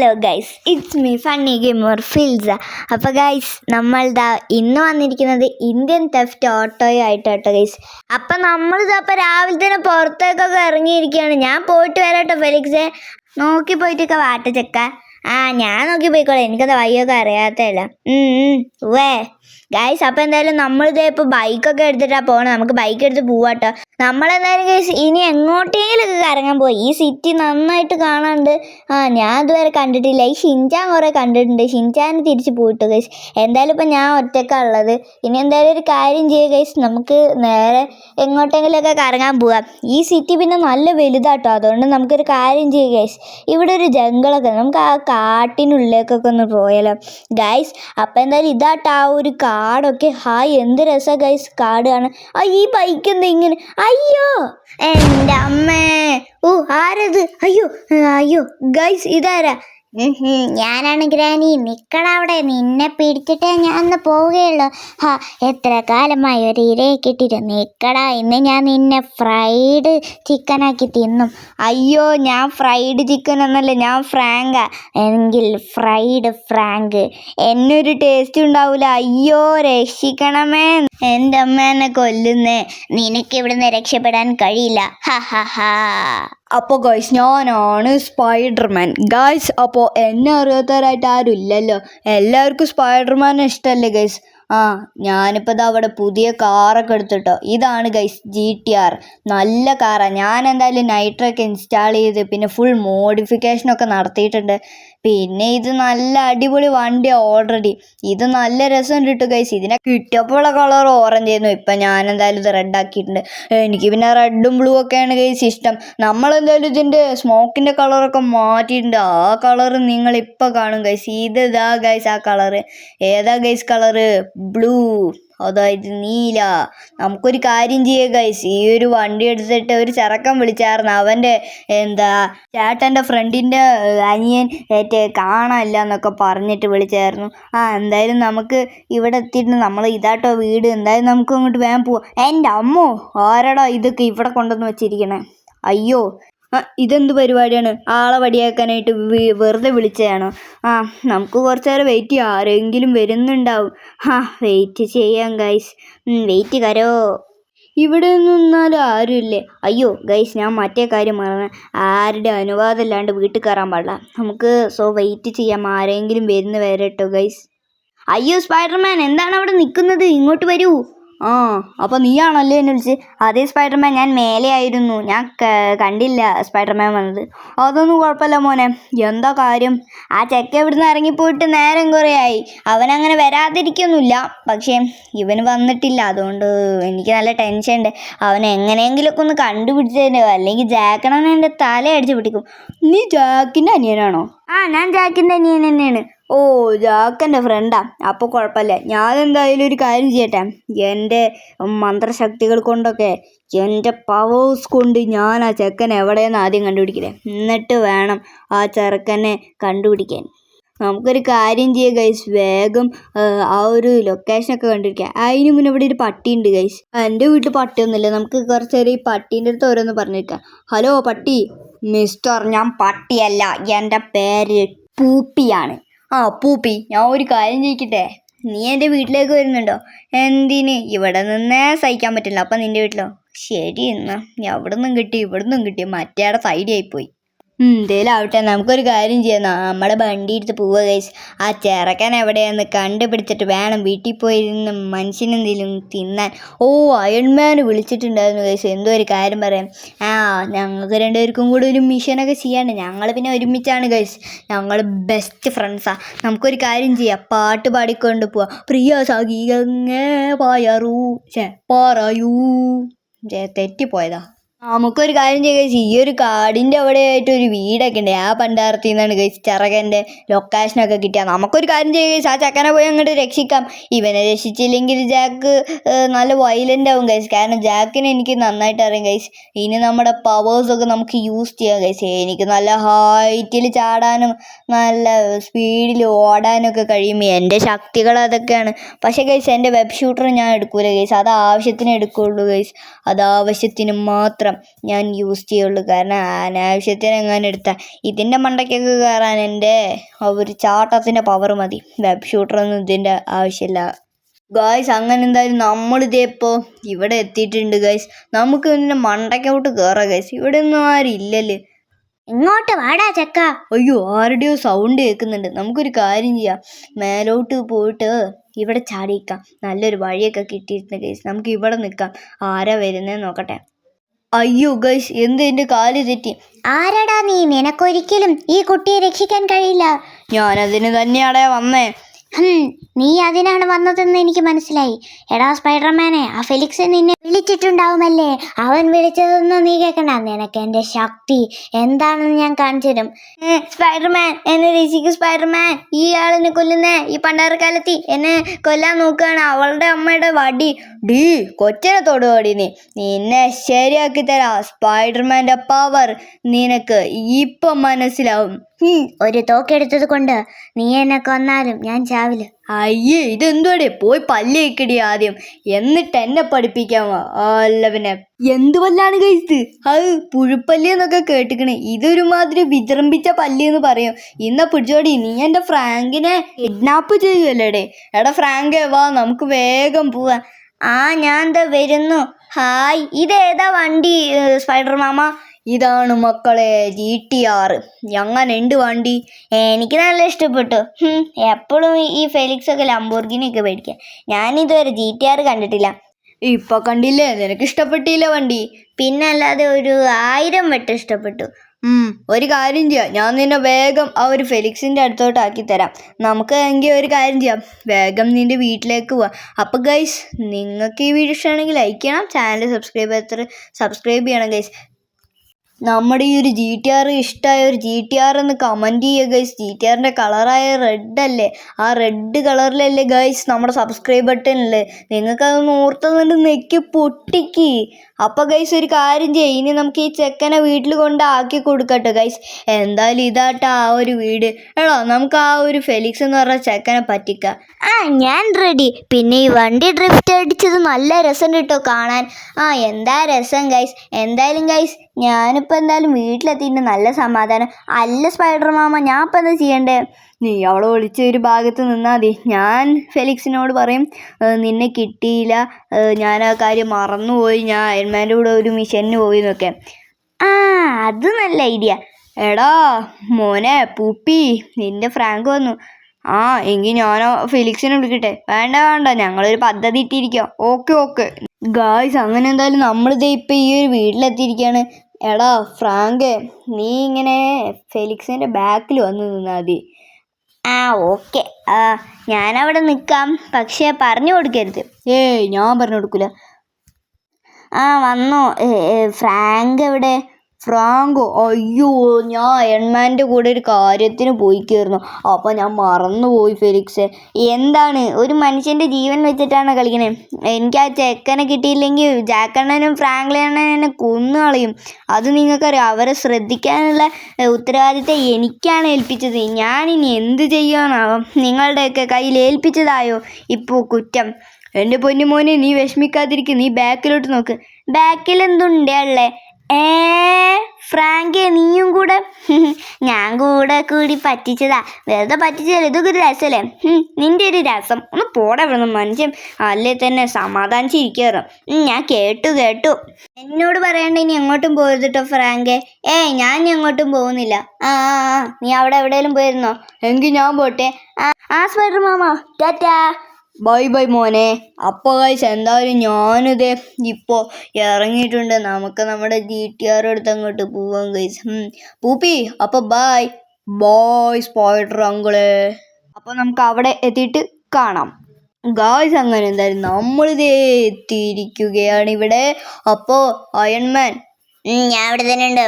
Hello guys it's me funny gamer Filsa അപ്പോൾ guys നമ്മൾ ഇന്ന് വന്നിരിക്കുന്നത് ഇന്ത്യൻ തെഫ്റ്റ് ഓട്ടോയും ആയിട്ട് കേട്ടോ ഗൈസ് അപ്പം നമ്മളിത് അപ്പോൾ രാവിലെ തന്നെ പുറത്തേക്കൊക്കെ ഇറങ്ങിയിരിക്കുകയാണ്. ഞാൻ പോയിട്ട് വരാം കേട്ടോ ഫെലിക്സേ നോക്കി പോയിട്ടൊക്കെ വാട്ട ചെക്ക. ആ ഞാൻ നോക്കി പോയിക്കോളെ. എനിക്കത് വഴിയൊക്കെ അറിയാത്തല്ല വേ ഗൈസ് അപ്പൊ എന്തായാലും നമ്മളിതേ ഇപ്പോൾ ബൈക്കൊക്കെ എടുത്തിട്ടാണ് പോകണം നമുക്ക് ബൈക്ക് എടുത്ത് പോവാട്ടോ. നമ്മളെന്തായാലും ഗൈസ് ഇനി എങ്ങോട്ടെങ്കിലൊക്കെ കറങ്ങാൻ പോയി ഈ സിറ്റി നന്നായിട്ട് കാണാണ്ട്. ആ ഞാൻ ഇതുവരെ കണ്ടിട്ടില്ല. ഈ ഷിൻചാൻ കുറേ കണ്ടിട്ടുണ്ട്. ഷിൻചാൻ തിരിച്ചു പോയിട്ടു ഗൈസ് എന്തായാലും ഇപ്പം ഞാൻ ഒറ്റയ്ക്കാണ് ഉള്ളത്. ഇനി എന്തായാലും ഒരു കാര്യം ചെയ്യുക ഗൈസ് നമുക്ക് നേരെ എങ്ങോട്ടെങ്കിലൊക്കെ കറങ്ങാൻ പോവാം. ഈ സിറ്റി പിന്നെ നല്ല വലുതാട്ടോ. അതുകൊണ്ട് നമുക്കൊരു കാര്യം ചെയ്യുക ഗൈസ് ഇവിടെ ഒരു ജംഗിളൊക്കെ നമുക്ക് കാട്ടിനുള്ളിലേക്കൊക്കെ ഒന്ന് പോയാലോ? ഗൈസ് അപ്പം എന്തായാലും ഇതാട്ടോ ആ ഒരു കാടൊക്കെ. ഹായ് എന്ത് രസമാണ് ഗൈസ് കാട് കാണാൻ. ആ ഈ ബൈക്ക് എന്താ ഇങ്ങനെ? അയ്യോ എന്റെ അമ്മേ. ഓ ആരത്? അയ്യോ അയ്യോ ഗൈസ് ഇതാരാ? ഞാനാണ് ഗ്രാനി. നിക്കണവിടെ നിന്നെ പിടിച്ചിട്ടേ ഞാൻ ഒന്ന് പോവുകയുള്ളൂ. ഹാ എത്ര കാലമായി ഒരു ഇരയെ കിട്ടിയിട്ട് നിക്കട ഇന്ന് ഞാൻ നിന്നെ ഫ്രൈഡ് ചിക്കനാക്കി തിന്നും. അയ്യോ ഞാൻ ഫ്രൈഡ് ചിക്കൻ എന്നല്ല ഞാൻ ഫ്രാങ്ക. എങ്കിൽ ഫ്രൈഡ് ഫ്രാങ്ക്. എന്നൊരു ടേസ്റ്റ് ഉണ്ടാവൂല. അയ്യോ രക്ഷിക്കണമേ. എന്റെ അമ്മ എന്നെ കൊല്ലുന്നേ. നിനക്ക് ഇവിടുന്ന് രക്ഷപ്പെടാൻ കഴിയില്ല. ഹാ ഹാ ഹാ. അപ്പോൾ ഗൈസ് ഞാനാണ് സ്പൈഡർമാൻ ഗൈസ് അപ്പോൾ എന്നെ അറിയാത്തവരായിട്ട് ആരും ഇല്ലല്ലോ. എല്ലാവർക്കും സ്പൈഡർമാൻ ഇഷ്ടമല്ലേ ഗൈസ് ആ ഞാനിപ്പോൾ ഇതാ അവിടെ പുതിയ കാറൊക്കെ എടുത്തിട്ടോ. ഇതാണ് ഗൈസ് ജി ടി ആർ നല്ല കാറാണ് ഞാൻ എന്തായാലും നൈട്രോ നൈട്രൊക്കെ ഇൻസ്റ്റാൾ ചെയ്ത് പിന്നെ ഫുൾ മോഡിഫിക്കേഷനൊക്കെ നടത്തിയിട്ടുണ്ട്. പിന്നെ ഇത് നല്ല അടിപൊളി വണ്ടിയാണ് ഓൾറെഡി ഇത് നല്ല രസം കിട്ടും ഗൈസ് ഇതിനെ കിട്ടിയപ്പോഴുള്ള കളർ ഓറഞ്ച് ആയിരുന്നു. ഇപ്പം ഞാൻ എന്തായാലും ഇത് റെഡ് ആക്കിയിട്ടുണ്ട്. എനിക്ക് പിന്നെ റെഡും ബ്ലൂ ഒക്കെയാണ് ഗൈസ് ഇഷ്ടം. നമ്മൾ എന്തായാലും ഇതിന്റെ സ്മോക്കിന്റെ കളറൊക്കെ മാറ്റിയിട്ടുണ്ട്. ആ കളർ നിങ്ങൾ ഇപ്പോൾ കാണും ഗൈസ് ഇത് ഇതാ ഗൈസ് ആ കളറ് ഏതാ ഗൈസ് കളർ ബ്ലൂ അതായത് നീല. നമുക്കൊരു കാര്യം ചെയ്യുക ഗൈസ് ഈ ഒരു വണ്ടി എടുത്തിട്ട് ഒരു ചെറുക്കം വിളിച്ചായിരുന്നു. അവന്റെ എന്താ ചേട്ടന്റെ ഫ്രണ്ടിന്റെ അനിയൻ ഏറ്റേ കാണാനില്ല എന്നൊക്കെ പറഞ്ഞിട്ട് വിളിച്ചായിരുന്നു. ആ എന്തായാലും നമുക്ക് ഇവിടെ എത്തിയിട്ട് നമ്മൾ ഇതാട്ടോ വീട്. എന്തായാലും നമുക്ക് അങ്ങോട്ട് വേഗം പോവാം. എന്റെ അമ്മോ ആരടാ ഇതൊക്കെ ഇവിടെ കൊണ്ടുവന്ന് വെച്ചിരിക്കണേ? അയ്യോ ആ ഇതെന്ത് പരിപാടിയാണ്? ആളെ വടിയാക്കാനായിട്ട് വെറുതെ വിളിച്ചതാണോ? ആ നമുക്ക് കുറച്ച് നേരം വെയിറ്റ് ചെയ്യാം. ആരെങ്കിലും വരുന്നുണ്ടാവും. ആ വെയിറ്റ് ചെയ്യാം ഗൈസ് വെയിറ്റ് കരോ. ഇവിടെ നിന്നാലും ആരുമില്ലേ? അയ്യോ ഗൈസ് ഞാൻ മറ്റേ കാര്യം മറന്ന്. ആരുടെ അനുവാദം ഇല്ലാണ്ട് വീട്ടിൽ കയറാൻ പാടില്ല. നമുക്ക് സോ വെയിറ്റ് ചെയ്യാം. ആരെങ്കിലും വരുന്ന വരെ കേട്ടോ ഗൈസ് അയ്യോ സ്പൈഡർമാൻ എന്താണ് അവിടെ നിൽക്കുന്നത്? ഇങ്ങോട്ട് വരൂ. ആ അപ്പോൾ നീയാണല്ലേ എന്നെ വിളിച്ച് അതേ സ്പൈഡർമാൻ ഞാൻ മേലെ ആയിരുന്നു. ഞാൻ കണ്ടില്ല സ്പൈഡർമാൻ വന്നത്. അതൊന്നും കുഴപ്പമില്ല മോനെ. എന്താ കാര്യം? ആ ചെക്ക ഇവിടുന്ന് ഇറങ്ങിപ്പോയിട്ട് നേരം കുറേ ആയി. അവനങ്ങനെ വരാതിരിക്കുന്നില്ല പക്ഷേ ഇവന് വന്നിട്ടില്ല. അതുകൊണ്ട് എനിക്ക് നല്ല ടെൻഷൻ ഉണ്ട്. അവൻ എങ്ങനെയെങ്കിലുമൊക്കെ ഒന്ന് കണ്ടുപിടിച്ചതിന്റെ അല്ലെങ്കിൽ ജാക്കണൻ എന്റെ തല അടിച്ചു പിടിക്കും. നീ ജാക്കിന്റെ അനിയനാണോ? ആ ഞാൻ ജാക്കിന്റെ അനിയൻ തന്നെയാണ്. ഓ ജാക്കന്റെ ഫ്രണ്ടാ അപ്പോൾ കുഴപ്പമില്ല ഞാൻ എന്തായാലും ഒരു കാര്യം ചെയ്യട്ടെ. എന്റെ മന്ത്രശക്തികൾ കൊണ്ടൊക്കെ എന്റെ പവേഴ്സ് കൊണ്ട് ഞാൻ ആ ചെക്കൻ എവിടെയെന്ന് ആദ്യം കണ്ടുപിടിക്കില്ലേ എന്നിട്ട് വേണം ആ ചെറുക്കനെ കണ്ടുപിടിക്കാൻ. നമുക്കൊരു കാര്യം ചെയ്യുക ഗൈസ് വേഗം ആ, ഒരു ലൊക്കേഷനൊക്കെ കണ്ടിരിക്കുക അതിന് മുന്നേ ഇവിടെ ഒരു പട്ടിയുണ്ട് ഗൈസ് എന്റെ വീട്ടിൽ പട്ടിയൊന്നുമില്ല. നമുക്ക് കുറച്ച് നേരം ഈ പട്ടീന്റെ അടുത്ത് ഓരോന്ന് പറഞ്ഞിരിക്കാം ഹലോ പട്ടി. മിസ്റ്റർ ഞാൻ പട്ടിയല്ല. എന്റെ പേര് പൂപ്പിയാണ്. ആ പൂപ്പി ഞാൻ ഒരു കാര്യം ചോദിക്കട്ടെ? നീ എന്റെ വീട്ടിലേക്ക് വരുന്നുണ്ടോ? എന്തിന്? ഇവിടെ നിന്നേ സഹിക്കാൻ പറ്റില്ല. അപ്പം നിന്റെ വീട്ടിലോ? ശരി എന്നാ. അവിടെ നിന്നും കിട്ടി ഇവിടെ നിന്നും കിട്ടി മറ്റേടെ സൈഡ് ആയിപ്പോയി എന്തേലും ആവട്ടെ നമുക്കൊരു കാര്യം ചെയ്യാം. നമ്മുടെ വണ്ടി എടുത്ത് പോവുക കൈസ് ആ ചെറുക്കൻ എവിടെയെന്ന് കണ്ടുപിടിച്ചിട്ട് വേണം വീട്ടിൽ പോയിരുന്ന മനുഷ്യനെന്തെങ്കിലും തിന്നാൻ. ഓ അയൺമാൻ വിളിച്ചിട്ടുണ്ടായിരുന്നു കൈസ് എന്തോ ഒരു കാര്യം പറയാം. ആ ഞങ്ങൾക്ക് രണ്ടുപേർക്കും കൂടെ ഒരു മിഷനൊക്കെ ചെയ്യാണ്ട് ഞങ്ങൾ പിന്നെ ഒരുമിച്ചാണ് കൈസ് ഞങ്ങൾ ബെസ്റ്റ് ഫ്രണ്ട്സാണ് നമുക്കൊരു കാര്യം ചെയ്യാം. പാട്ട് പാടിക്കൊണ്ട് പോവാം. പ്രിയ സഖീകങ്ങേ പായറൂ. ചേ പറയൂ. തെറ്റിപ്പോയതാ. നമുക്കൊരു കാര്യം ചെയ്യാം ഗൈസ് ഈ ഒരു കാടിന്റെ അവിടെ ആയിട്ട് ഒരു വീടൊക്കെ ഉണ്ട്. ആ പണ്ടാർത്തി നിന്നാണ് ഗൈസ് ചിറകന്റെ ലൊക്കേഷനൊക്കെ കിട്ടിയ നമുക്കൊരു കാര്യം ചെയ്യാം ഗൈസ് ആ ചക്കനെ പോയി അങ്ങോട്ട് രക്ഷിക്കാം. ഇവനെ രക്ഷിച്ചില്ലെങ്കിൽ ജാക്ക് നല്ല വയലന്റ് ആവും ഗൈസ് കാരണം ജാക്കിനെ എനിക്ക് നന്നായിട്ട് അറിയാം ഗൈസ് ഇനി നമ്മുടെ പവേഴ്സൊക്കെ നമുക്ക് യൂസ് ചെയ്യാം ഗൈസ് എനിക്ക് നല്ല ഹൈറ്റിൽ ചാടാനും നല്ല സ്പീഡിൽ ഓടാനൊക്കെ കഴിയും. എന്റെ ശക്തികൾ അതൊക്കെയാണ്. പക്ഷേ ഗൈസ് എന്റെ വെബ് ഷൂട്ടർ ഞാൻ എടുക്കൂല ഗൈസ് അത് ആവശ്യത്തിന് എടുക്കുള്ളൂ ഗൈസ് അത് ആവശ്യത്തിന് മാത്രം. മാത്രം ഞാൻ യൂസ് ചെയ്യുള്ളൂ. കാരണം അനാവശ്യത്തിന് എങ്ങനെ എടുത്താൽ ഇതിന്റെ മണ്ടയ്ക്കൊക്കെ കയറാൻ എന്റെ ഒരു ചാട്ടത്തിന്റെ പവർ മതി. വെബ് ഷൂട്ടറൊന്നും ഇതിന്റെ ആവശ്യമില്ല. ഗായ്സ് അങ്ങനെ എന്തായാലും നമ്മളിതേ ഇപ്പോൾ ഇവിടെ എത്തിയിട്ടുണ്ട് ഗായ്സ് നമുക്ക് ഇതിന്റെ മണ്ടയ്ക്കോട്ട് കയറാം ഗൈസ് ഇവിടെ ഒന്നും ആരും ഇല്ലല്ലേ. ഇങ്ങോട്ട് വാടാ ചക്ക. അയ്യോ ആരുടെയോ സൗണ്ട് കേൾക്കുന്നുണ്ട്. നമുക്കൊരു കാര്യം ചെയ്യാം. മേലോട്ട് പോയിട്ട് ഇവിടെ ചാടിക്കാം നല്ലൊരു വഴിയൊക്കെ കിട്ടിയിട്ടുണ്ട് ഗൈസ് നമുക്ക് ഇവിടെ നിൽക്കാം. ആരാ വരുന്നതെന്ന് നോക്കട്ടെ. അയ്യോ ഗൈസ് എന്ത് എന്റെ കാൽ തെറ്റി. ആരാടാ നീ? നിനക്കൊരിക്കലും ഈ കുട്ടിയെ രക്ഷിക്കാൻ കഴിയില്ല. ഞാനതിന് തന്നെയാടേ വന്നേ. നീ അതിനാണ് വന്നതെന്ന് എനിക്ക് മനസ്സിലായി. എടാ സ്പൈഡർമാനെ ആ ഫെലിക്സ് നിന്നെ വിളിച്ചിട്ടുണ്ടാവുമല്ലേ? അവൻ വിളിച്ചതൊന്നും നീ കേൾക്കണ്ട നിനക്ക് എന്റെ ശക്തി എന്താണെന്ന് ഞാൻ കാണിച്ചു തരും. സ്പൈഡർമാൻ എന്നെ രക്ഷിക്കും സ്പൈഡർമാൻ. ഈ ആളിനെ കൊല്ലുന്നേ ഈ പണ്ടാരക്കാലത്തി എന്നെ കൊല്ലാൻ നോക്കുകയാണ് അവളുടെ അമ്മയുടെ വടി. ഡീ കൊച്ചിനെ തൊടുപടി നീ. നിന്നെ ശരിയാക്കി തരാം. സ്പൈഡർമാന്റെ പവർ നിനക്ക് ഇപ്പം മനസ്സിലാവും. ഒരു തോക്കെടുത്തത് കൊണ്ട് നീ എന്നെ കൊന്നാലും ഞാൻ ചാവില്ല. അയ്യേ ഇതെന്തോടെ പോയി പല്ലേക്കടി ആദ്യം. എന്നിട്ട് എന്നെ പഠിപ്പിക്കാമോ? അല്ല പിന്നെ എന്ത് പല്ലാണ് കഴിച്ചത് അത് പുഴുപ്പല്ലി എന്നൊക്കെ കേട്ടിക്കണ്. ഇതൊരുമാതിരി വിജൃംഭിച്ച പല്ലി എന്ന് പറയും. ഇന്ന പിടിച്ചോടി നീ എന്റെ ഫ്രാങ്കിനെ കിഡ്നാപ്പ് ചെയ്യുമല്ലേടേ എടാ ഫ്രാങ്ക് വാ നമുക്ക് വേഗം പോവാ. ആ ഞാൻ ദാ വരുന്നു? ഹായ് ഇതേതാ വണ്ടി സ്പൈഡർ മാമ ഇതാണ് മക്കളെ ജി ടി ആർ എങ്ങനുണ്ട് വണ്ടി. എനിക്ക് നല്ല ഇഷ്ടപ്പെട്ടു. എപ്പോഴും ഈ ഫെലിക്സ് ഒക്കെ ലംബോർഗിനി ഒക്കെ മേടിക്കുക ഞാനിതുവരെ ജി ടി ആർ കണ്ടിട്ടില്ല. ഇപ്പൊ കണ്ടില്ലേ? നിനക്ക് ഇഷ്ടപ്പെട്ടില്ല വണ്ടി. പിന്നല്ലാതെ ഒരു ആയിരം വട്ടം ഇഷ്ടപ്പെട്ടു. ഒരു കാര്യം ചെയ്യാം. ഞാൻ നിന്നെ വേഗം ആ ഒരു ഫെലിക്സിന്റെ അടുത്തോട്ട് ആക്കി തരാം. നമുക്ക് എങ്കിൽ ഒരു കാര്യം ചെയ്യാം. വേഗം നിന്റെ വീട്ടിലേക്ക് പോവാം. അപ്പോൾ ഗൈസ് നിങ്ങൾക്ക് ഈ വീഡിയോ ഇഷ്ടമാണെങ്കിൽ ലൈക്ക് ചെയ്യണം. ചാനൽ സബ്സ്ക്രൈബ് എത്ര സബ്സ്ക്രൈബ് ചെയ്യണം ഗൈസ് നമ്മുടെ ഈ ഒരു ജി ടി ആർ ഇഷ്ടമായ ഒരു ജി ടി ആർ എന്ന് കമന്റ് ചെയ്യുക ഗൈസ് ജി ടി ആറിന്റെ കളറായ റെഡ് അല്ലേ? ആ റെഡ് കളറിലല്ലേ ഗൈസ് നമ്മുടെ സബ്സ്ക്രൈബ് ബട്ടൺ ഉള്ളത് നിങ്ങൾക്കതൊന്ന് ഓർത്തുന്നുണ്ട് നെക്കി പൊട്ടിക്ക്. അപ്പോൾ ഗൈസ് ഒരു കാര്യം ചെയ്യും. ഇനി നമുക്ക് ഈ ചെക്കനെ വീട്ടിൽ കൊണ്ട് ആക്കി കൊടുക്കട്ടെ ഗൈസ് എന്തായാലും ഇതാട്ടോ ആ ഒരു വീട്. എടോ നമുക്ക് ആ ഒരു ഫെലിക്സ് എന്ന് പറഞ്ഞ ചെക്കനെ പറ്റിക്കാം. ആ ഞാൻ റെഡി പിന്നെ ഈ വണ്ടി ഡ്രിഫ്റ്റ് അടിച്ചത് നല്ല രസം കിട്ടോ കാണാൻ. ആ എന്താ രസം ഗൈസ് എന്തായാലും ഗൈസ് ഞാനിപ്പോൾ എന്തായാലും വീട്ടിലെത്തിയിട്ട് നല്ല സമാധാനം. അല്ല സ്പൈഡർ മാമ ഞാൻ ഇപ്പം എന്താ ചെയ്യണ്ടേ? നീ അവളെ ഒളിച്ച ഒരു ഭാഗത്ത് നിന്നാൽ മതി. ഞാൻ ഫെലിക്സിനോട് പറയും നിന്നെ കിട്ടിയില്ല. ഞാൻ ആ കാര്യം മറന്നുപോയി. ഞാൻ അയൺമാന്റെ കൂടെ ഒരു മിഷന് പോയി എന്നൊക്കെ ആ അത് നല്ല ഐഡിയ. എടാ മോനെ പൂപ്പി നിന്റെ ഫ്രാങ്ക് വന്നു. ആ എങ്കിൽ ഞാനോ ഫിലിക്സിനെ വിളിക്കട്ടെ. വേണ്ട വേണ്ട. ഞങ്ങളൊരു പദ്ധതി ഇട്ടിരിക്കാം. Okay okay. ഗായ്സ് അങ്ങനെ എന്തായാലും നമ്മളിത് ഇപ്പം ഈ ഒരു വീട്ടിലെത്തിയിരിക്കുകയാണ് എടാ ഫ്രാങ്ക് നീ ഇങ്ങനെ ഫെലിക്സിന്റെ ബാക്കിൽ വന്ന് നിന്നാൽ മതി. ആ ഓക്കെ ആ ഞാനവിടെ നിൽക്കാം പക്ഷേ പറഞ്ഞു കൊടുക്കരുത്. ഏയ് ഞാൻ പറഞ്ഞു കൊടുക്കില്ല ആ വന്നു. ഫ്രാങ്ക് എവിടെ? ഫ്രാങ്കോ അയ്യോ ഞാൻ അയൺമാന്റെ കൂടെ ഒരു കാര്യത്തിന് പോയിക്കായിരുന്നു അപ്പോൾ ഞാൻ മറന്നുപോയി ഫെലിക്സ്. എന്താണ്? ഒരു മനുഷ്യന്റെ ജീവൻ വെച്ചിട്ടാണ് കളിക്കണേ? എനിക്ക് ആ ചെക്കനെ കിട്ടിയില്ലെങ്കിൽ ജാക്കണ്ണനും ഫ്രാങ്ക്ലണ്ണനും എന്നെ കൊന്നു കളയും. അത് നിങ്ങൾക്കറിയാം? അവരെ ശ്രദ്ധിക്കാനുള്ള ഉത്തരവാദിത്തം എനിക്കാണ് ഏൽപ്പിച്ചത്. ഞാനിനി എന്ത് ചെയ്യാനാവും? നിങ്ങളുടെയൊക്കെ കയ്യിൽ ഏൽപ്പിച്ചതായോ? ഇപ്പോൾ കുറ്റം. എന്റെ പൊന്നു മോനെ നീ വിഷമിക്കാതിരിക്കും. നീ ബാക്കിലോട്ട് നോക്ക്. ബാക്കിൽ എന്തുണ്ടേ ഉള്ളേ ഏ ഫ്രാങ്കേ നീയും കൂടെ. ഞാൻ കൂടെ കൂടി പറ്റിച്ചതാ. വെറുതെ പറ്റിച്ചതല്ല ഇതൊക്കെ ഒരു രസമല്ലേ നിന്റെ ഒരു രസം. ഒന്ന് പോടെ വേണം മനുഷ്യൻ. അല്ലേ തന്നെ സമാധാനിച്ചിരിക്കാറ് ഞാൻ കേട്ടു കേട്ടു. എന്നോട് പറയണ്ട ഇനി എങ്ങോട്ടും പോകരുത് കേട്ടോ ഫ്രാങ്കേ. ഏയ് ഞാൻ എങ്ങോട്ടും പോകുന്നില്ല. ആ നീ അവിടെ എവിടെയെങ്കിലും പോയിരുന്നോ? എങ്കിൽ ഞാൻ പോട്ടെ. ആ സ്പൈഡർ ടാറ്റാ. ബൈ ബൈ മോനെ. അപ്പോൾ കഴിച്ച് എന്തായാലും ഞാനിത് ഇപ്പോൾ ഇറങ്ങിയിട്ടുണ്ട്. നമുക്ക് നമ്മുടെ ജി ടി ആർ എടുത്ത് അങ്ങോട്ട് പോവാൻ കഴിച്ച് പൂപ്പി അപ്പോൾ ബൈ ബോയ് സ്പോയിഡർ അങ്കിൾ അപ്പോൾ നമുക്ക് അവിടെ എത്തിയിട്ട് കാണാം. ഗായ്സ് അങ്ങനെ എന്തായാലും നമ്മളിത് എത്തിയിരിക്കുകയാണ് ഇവിടെ. അപ്പോൾ അയൺമാൻ ഞാൻ ഇവിടെ തന്നെ ഉണ്ട്.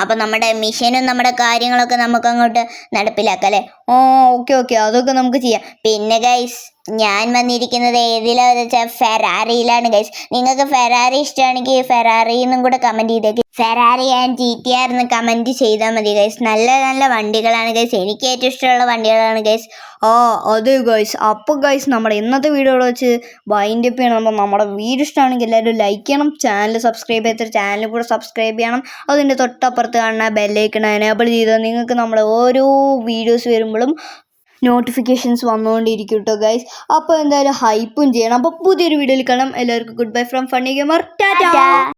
അപ്പം നമ്മുടെ മിഷനും നമ്മുടെ കാര്യങ്ങളൊക്കെ നമുക്ക് അങ്ങോട്ട് നടപ്പിലാക്കാം അല്ലേ? ആ ഓക്കെ ഓക്കെ. അതൊക്കെ നമുക്ക് ചെയ്യാം. പിന്നെ ഗൈസ് ഞാൻ വന്നിരിക്കുന്നത് ഏതിലാന്ന് വെച്ചാൽ ഫെറാറിയിലാണ് ഗൈസ് നിങ്ങൾക്ക് ഫെറാറി ഇഷ്ടമാണെങ്കിൽ ഫെറാറി എന്നും കൂടെ കമന്റ് ചെയ്തേക്ക്. Ferrari and G T R എന്ന് കമന്റ് ചെയ്താൽ മതി ഗൈസ് നല്ല നല്ല വണ്ടികളാണ് ഗൈസ് എനിക്ക് ഏറ്റവും ഇഷ്ടമുള്ള വണ്ടികളാണ് ഗൈസ് ഓ അതെ ഗൈസ് അപ്പോൾ ഗൈസ് നമ്മുടെ ഇന്നത്തെ വീഡിയോ വെച്ച് വൈൻഡ് അപ്പ് ചെയ്യണം. അപ്പോൾ നമ്മുടെ വീഡിയോ ഇഷ്ടമാണെങ്കിൽ എല്ലാവരും ലൈക്ക് ചെയ്യണം. ചാനൽ സബ്സ്ക്രൈബ് ചെയ്തിട്ട് ചാനൽ കൂടെ സബ്സ്ക്രൈബ് ചെയ്യണം. അതിന്റെ തൊട്ടപ്പുറത്ത് കാണുന്ന ബെല്ലൈക്കൺ എനേബിൾ ചെയ്താൽ നിങ്ങൾക്ക് നമ്മുടെ ഓരോ വീഡിയോസ് വരുമ്പോഴും നോട്ടിഫിക്കേഷൻസ് വന്നുകൊണ്ടിരിക്കും കേട്ടോ ഗൈസ് അപ്പോൾ എന്തായാലും ഹൈപ്പും ചെയ്യണം. അപ്പോൾ പുതിയൊരു വീഡിയോയിൽ കാണാം. എല്ലാവർക്കും good bye from funny gamer Tata